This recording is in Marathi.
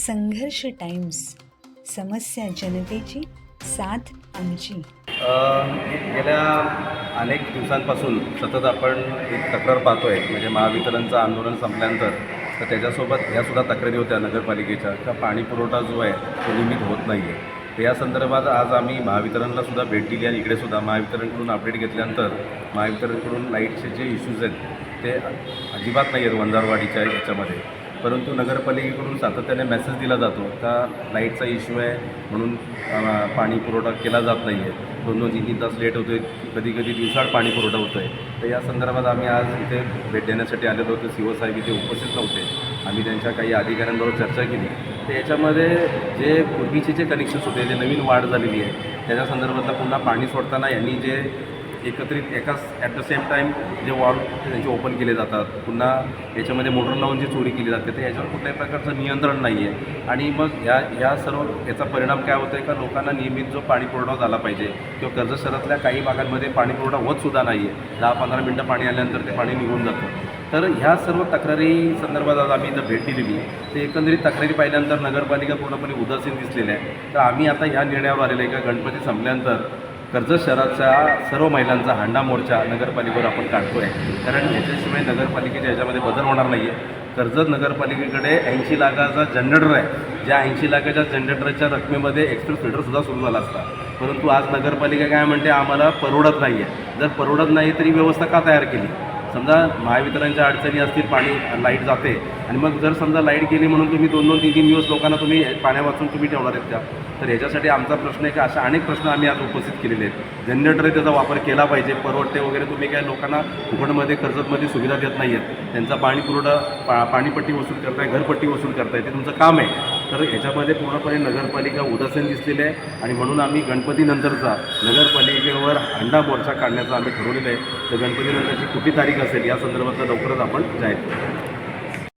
संघर्ष टाइम्स समस्या जनतेची साथ आमची. गेल्या अनेक दिवसांपासून सतत आपण एक तक्रार पाहतोय म्हणजे महावितरणचं आंदोलन संपल्यानंतर तर त्याच्यासोबत ह्यासुद्धा तक्रारी होत्या नगरपालिकेच्या का पाणी पुरवठा जो आहे तो नियमित होत नाही आहे तर या संदर्भात आज आम्ही महावितरणला सुद्धा भेट दिली आणि इकडे सुद्धा महावितरणकडून अपडेट घेतल्यानंतर महावितरणकडून लाईटचे जे इश्यूज आहेत ते अजिबात नाही आहेत वंजारवाडीच्या याच्यामध्ये. परंतु नगरपालिकेकडून सातत्याने मेसेज दिला जातो का लाईटचा इश्यू आहे म्हणून पाणी पुरवठा केला जात नाही आहे दोन दोन तीन तीन तास लेट होतो आहे कधी कधी दिवसाआड पाणी पुरवठा होतो आहे तर या संदर्भात आम्ही आज इथे भेट देण्यासाठी आलेलो होतो. सी ओ साहेब इथे उपस्थित नव्हते. आम्ही त्यांच्या काही अधिकाऱ्यांबरोबर चर्चा केली. तर याच्यामध्ये जे पूर्वीचे जे कनेक्शन्स होते जे नवीन वाढ झालेली आहे त्याच्या संदर्भातला पुन्हा पाणी सोडताना यांनी जे एकत्रित एकाच ॲट द सेम टाईम जे वॉर्ड त्यांचे ओपन केले जातात पुन्हा याच्यामध्ये मोटर लावून जी चोरी केली जाते तर याच्यावर कुठल्याही प्रकारचं नियंत्रण नाही आहे आणि मग ह्या ह्या सर्व याचा परिणाम काय होतो आहे का लोकांना नियमित जो पाणी पुरवठा झाला पाहिजे किंवा कर्ज शहरातल्या काही भागांमध्ये पाणी पुरवठा होतसुद्धा नाही आहे दहा पंधरा मिनटं पाणी आल्यानंतर ते पाणी निघून जातं. तर ह्या सर्व तक्रारी संदर्भात आज आम्ही जर भेट दिलेली तर एकंदरीत तक्रारी पाहिल्यानंतर नगरपालिका पूर्णपणे उदासीन दिसलेल्या आहे तर आम्ही आता ह्या निर्णयावर आलेलं आहे का गणपती संपल्यानंतर कर्जत शहराच्या सर्व महिलांचा हांडा मोर्चा नगरपालिकेवर आपण काढतो आहे कारण याच्याशिवाय नगरपालिकेच्या याच्यामध्ये बदल होणार नाही आहे कर्जत नगरपालिकेकडे ऐंशी लाखाचा जनरेटर आहे. ज्या ऐंशी लाखाच्या जनरेटरच्या रकमेमध्ये एक्सप्रेस फिल्टरसुद्धा सुरू झाला असता. परंतु आज नगरपालिका काय म्हणते? आम्हाला परवडत नाही आहे जर परवडत नाही तरी व्यवस्था का तयार केली? समजा महावितरणच्या अडचणी असतील पाणी लाइट जाते आणि मग जर समजा लाइट गेली म्हणून तुम्ही दोन दोन तीन तीन दिवस लोकांना तुम्ही पाण्या वाचून तुम्ही ठेवणार आहेत त्या तर याच्यासाठी आमचा प्रश्न आहे की अशा अनेक प्रश्न आम्ही आज उपस्थित केलेले आहेत. जनरेटरही त्याचा वापर केला पाहिजे. परवडते वगैरे तुम्ही काय लोकांना फुकटमध्ये कर्जतमध्ये सुविधा देत नाही आहेत त्यांचा पाणी पुरवठा पा पाणीपट्टी वसूल करताय घरपट्टी वसूल करताय. ते तुमचं काम आहे. तर ह्याच्यामध्ये पूर्णपणे नगरपालिका उदासीन दिसलेली आहे आणि म्हणून आम्ही गणपतीनंतरचा नगरपालिकेवर हंडा मोर्चा काढण्याचा आम्ही ठरवलेलं आहे. तर गणपतीनंतरची कुठली तारीख असेल या संदर्भातलं लवकरच आपण जाहीर